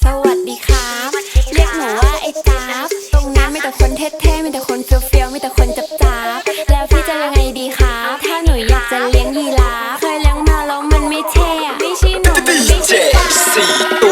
สวัสดีครับ เรียกหนูว่าไอ้จ๊าบตรงนั้นมีแต่คนเท่ๆมีแต่คนเฟี้ยวๆมีแต่คนจับจ๊าบแล้วพี่จะยังไงดีครับ ถ้าหนูอยากจะเลี้ยงยีราฟเคยเลี้ยงมาแล้วมันไม่เท่อไม่ใช่หนูไม่ใช่ตัว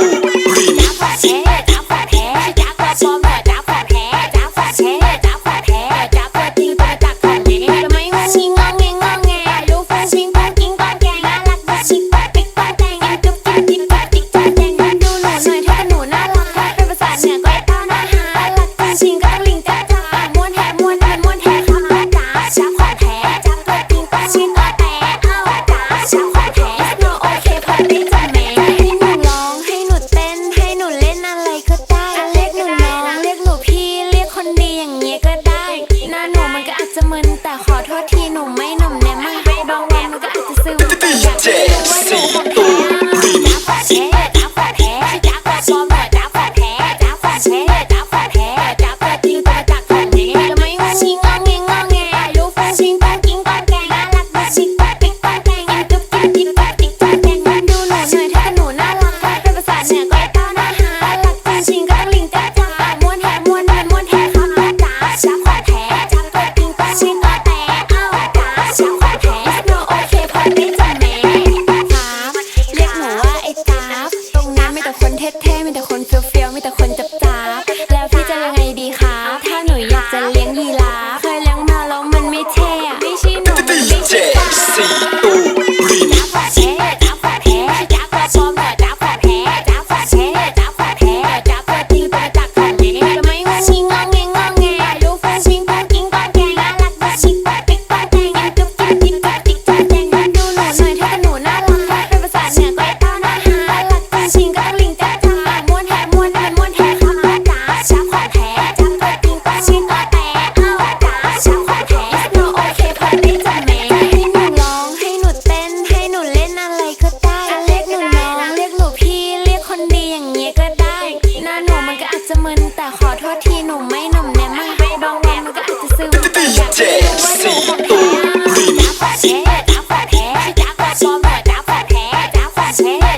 Hey.